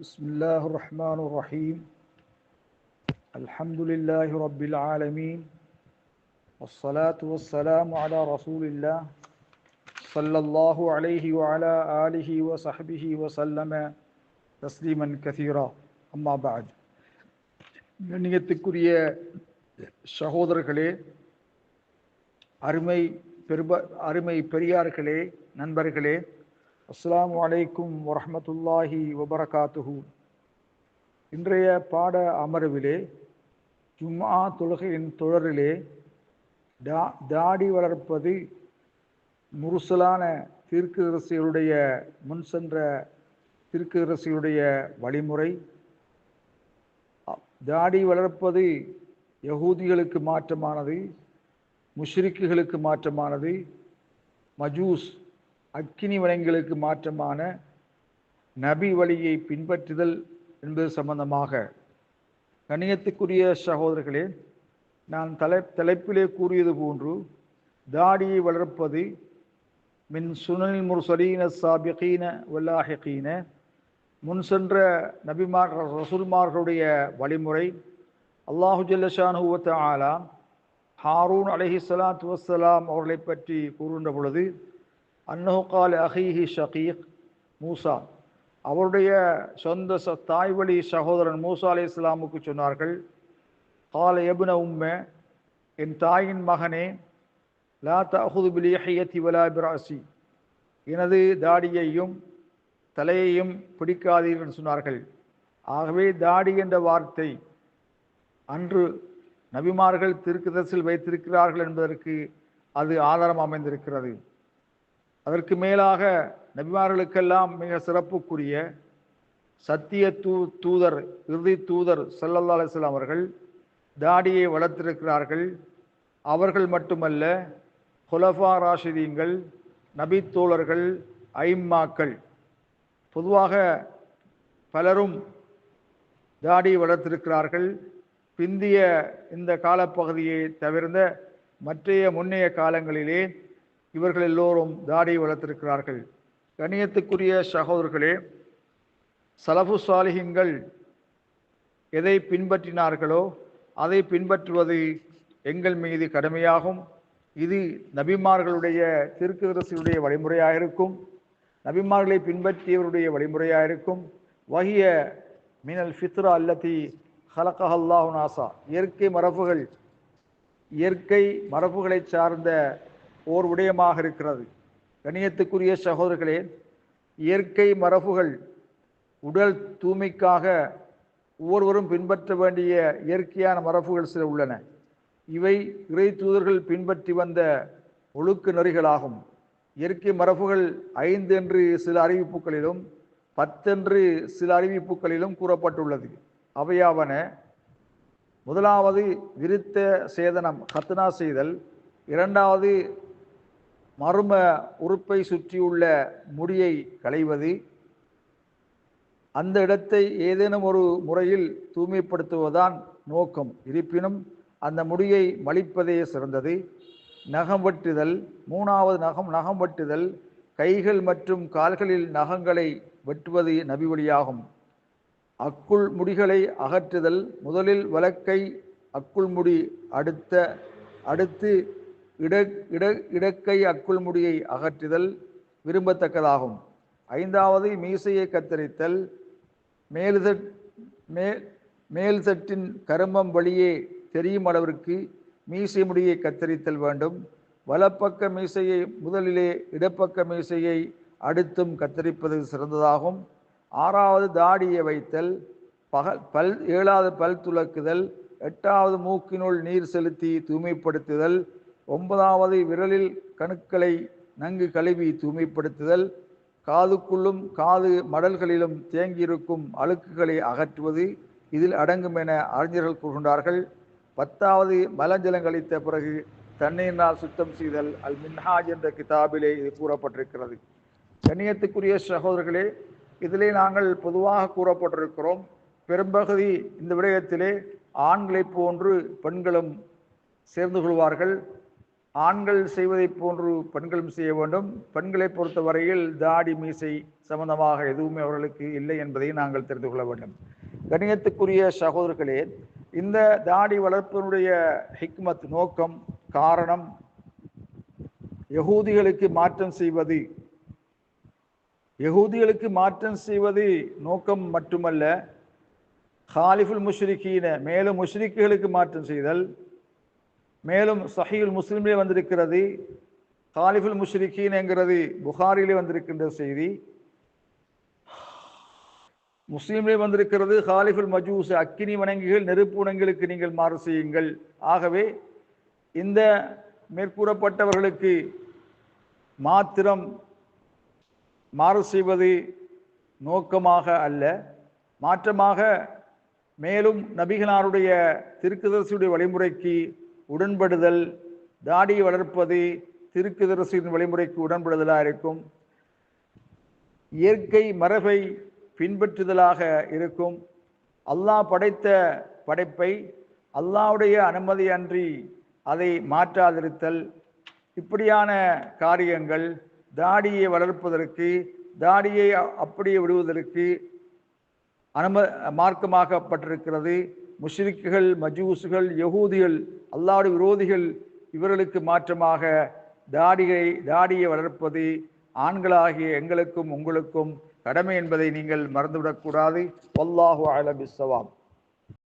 بسم الله الرحمن الرحيم الحمد لله رب العالمين والصلاة والسلام على رسول الله صلى الله عليه وعلى آله وصحبه وسلم تسليما كثيرا أما بعد கண்ணியத்துக்குரிய சகோதரர்களே அருமை பெருப அருமை பெரியார்களே நண்பர்களே அஸ்ஸலாமு வலைக்கும் வரமத்துல்லாஹி வபரகாத்துஹு. இன்றைய பாட அமர்விலே ஜும்ஆ தொழுகையின் தொடரிலே டா தாடி வளர்ப்பது முருசலான தீர்க்கரசிகளுடைய முன் சென்ற தீர்க்கரசியுடைய வழிமுறை. தாடி வளர்ப்பது யகூதிகளுக்கு மாற்றமானது முஷ்ரிக்குகளுக்கு மாற்றமானது மஜூஸ் அக்கினி வளங்களுக்கு மாற்றமான நபி வழியை பின்பற்றுதல் என்பது சம்பந்தமாக. கணியத்துக்குரிய சகோதரர்களே நான் தலை தலைப்பிலே கூறியது போன்று தாடியை வளர்ப்பது மின் சுனல் முர்சலீன சாபிகீன வல்லாஹிகீன முன் சென்ற நபிமார் ரசூல்மார்களுடைய வழிமுறை அல்லாஹு ஜல்லஷானுவத்த ஆலா ஹாரூன் அலஹி சலாத்து வசலாம் அவர்களை பற்றி கூறுகின்ற பொழுது அன்னஹுகால் அஹீஹி ஷகீக் மூசா. அவருடைய சொந்த ச தாய்வழி சகோதரன் மூசா அலி இஸ்லாமுக்கு சொன்னார்கள் கால எபுன உம்ம என் தாயின் மகனே லா தஹுது பிலியஹியத்தி வலா பிராசி எனது தாடியையும் தலையையும் பிடிக்காதீர்கள் சொன்னார்கள். ஆகவே தாடி என்ற வார்த்தை அன்று நபிமார்கள் திருக்குதசில் வைத்திருக்கிறார்கள் என்பதற்கு அது ஆதாரம் அமைந்திருக்கிறது. அதற்கு மேலாக நபிமார்களுக்கெல்லாம் மிக சிறப்புக்குரிய சத்திய தூ தூதர் இறுதி தூதர் சல்லல்லா அலிஸ்லாம் அவர்கள் தாடியை வளர்த்திருக்கிறார்கள். அவர்கள் மட்டுமல்ல ஹுலஃபா ராஷிதீன்கள் நபி தோழர்கள் ஐம்மாக்கள் பொதுவாக பலரும் தாடி வளர்த்திருக்கிறார்கள். பிந்திய இந்த காலப்பகுதியை தவிர்ந்த மற்றைய முன்னைய காலங்களிலே இவர்கள் எல்லோரும் தாடி வளர்த்திருக்கிறார்கள். கணியத்துக்குரிய சகோதரர்களே சலபு சாலிகங்கள் எதை பின்பற்றினார்களோ அதை பின்பற்றுவது எங்கள் மீது கடமையாகும். இது நபிமார்களுடைய திருக்குதரசியுடைய வழிமுறையாக இருக்கும் நபிமார்களை பின்பற்றியவருடைய வழிமுறையாக இருக்கும் வகிய மினல் ஃபித்ரா அல்லத்தி ஹலக்கஹல்லாஹு நாசா. இயற்கை மரபுகள் இயற்கை மரபுகளை சார்ந்த ஓர் விடயமாக இருக்கிறது. கணியத்துக்குரிய சகோதரர்களே இயற்கை மரபுகள் உடல் தூய்மைக்காக ஒவ்வொருவரும் பின்பற்ற வேண்டிய இயற்கையான மரபுகள் சில உள்ளன. இவை இறை தூதர்கள் பின்பற்றி வந்த ஒழுக்கு நெறிகளாகும். இயற்கை மரபுகள் ஐந்து என்று சில அறிவிப்புகளிலும் பத்தென்று சில அறிவிப்புகளிலும் கூறப்பட்டுள்ளது. அவையாவன முதலாவது விருத்த சேதனம் ஹத்னா செய்தல் இரண்டாவது மர்ம உறுப்பை சுற்றியுள்ள முடியை களைவது அந்த இடத்தை ஏதேனும் ஒரு முறையில் தூய்மைப்படுத்துவதுதான் நோக்கம். இருப்பினும் அந்த முடியை மலிப்பதே சிறந்தது. நகம் வெட்டுதல் மூணாவது நகம் நகம் வெட்டுதல் கைகள் மற்றும் கால்களில் நகங்களை வெட்டுவது நபி வழியாகும் அக்குள் முடிகளை அகற்றுதல் முதலில் வழக்கை அக்குள் முடி அடுத்த அடுத்து இட இட இடக்கை அக்குள் முடியை அகற்றுதல் விரும்பத்தக்கதாகும். ஐந்தாவது மீசையை கத்தரித்தல். மேல்தட் மேல் தட்டின் கருமம் வழியே தெரியும் அளவிற்கு மீசை முடியை கத்தரித்தல் வேண்டும். வலப்பக்க மீசையை முதலிலே இடப்பக்க மீசையை அடுத்தும் கத்தரிப்பது சிறந்ததாகும். ஆறாவது தாடியை வைத்தல். பகல் பல் ஏழாவது பல் துலக்குதல் எட்டாவது மூக்கினுள் நீர் செலுத்தி தூய்மைப்படுத்துதல். ஒன்பதாவது விரலில் கணுக்களை நன்கு கழுவி தூய்மைப்படுத்துதல் காதுக்குள்ளும் காது மடல்களிலும் தேங்கியிருக்கும் அழுக்குகளை அகற்றுவது இதில் அடங்கும் என அறிஞர்கள் கூறுகின்றார்கள். பத்தாவது மலஞ்சலம் கழித்த பிறகு தண்ணீரினால் சுத்தம் செய்தல் அல் மின்ஹாஜ் என்ற கிதாபிலே இது கூறப்பட்டிருக்கிறது. கண்ணியத்துக்குரிய சகோதரர்களே இதிலே நாங்கள் பொதுவாக கூறப்பட்டிருக்கிறோம் பெரும்பகுதி இந்த விடயத்திலே ஆண்களைப் போன்று பெண்களும் சேர்ந்து கொள்வார்கள். ஆண்கள் செய்வதைப் போன்று பெண்களும் செய்ய வேண்டும். பெண்களை பொறுத்தவரையில் தாடி மீசை சம்பந்தமாக எதுவுமே அவர்களுக்கு இல்லை என்பதை நாங்கள் தெரிந்து கொள்ள வேண்டும். கணியத்துக்குரிய சகோதரர்களே இந்த தாடி வளர்ப்பினுடைய ஹிக்மத் நோக்கம் காரணம் யகூதிகளுக்கு மாற்றம் செய்வது. யகூதிகளுக்கு மாற்றம் செய்வது நோக்கம் மட்டுமல்ல ஹாலிஃபுல் முஷ்ரிகீன மேலும் முஷ்ரிக்குகளுக்கு மாற்றம் செய்தல். மேலும் சஹீல் முஸ்லிமிலே வந்திருக்கிறது காலிஃபுல் முஷ்ரிகீன் என்கிறது புகாரிலே வந்திருக்கின்ற செய்தி. முஸ்லீம்லே வந்திருக்கிறது ஹாலிஃபுல் மஜூஸ் அக்கினி வணங்கிகள் நெருப்பு வணங்களுக்கு நீங்கள் மாறு செய்யுங்கள். ஆகவே இந்த மேற்கூறப்பட்டவர்களுக்கு மாத்திரம் மாறு செய்வது நோக்கமாக அல்ல. மாற்றமாக மேலும் நபிகனாருடைய திருக்குதர்சியுடைய வழிமுறைக்கு உடன்படுதல் தாடியை வளர்ப்பது திருக்குதரசின் வழிமுறைக்கு உடன்படுதலாக இருக்கும். இயற்கை மரபை பின்பற்றுதலாக இருக்கும். அல்லாஹ் படைத்த படைப்பை அல்லாவுடைய அனுமதி அன்றி அதை மாற்றாதிருத்தல். இப்படியான காரியங்கள் தாடியை வளர்ப்பதற்கு தாடியை அப்படியே விடுவதற்கு அனும மார்க்கமாகப்பட்டிருக்கிறது முஷ்ரிக்குகள் மஜூசுகள் யகூதிகள் அல்லாவுடைய விரோதிகள் இவர்களுக்கு மாற்றமாக தாடியை தாடியை வளர்ப்பது ஆண்களாகிய எங்களுக்கும் உங்களுக்கும் கடமை என்பதை நீங்கள் மறந்துவிடக்கூடாது. வல்லாஹு அலபிஸ்வாம்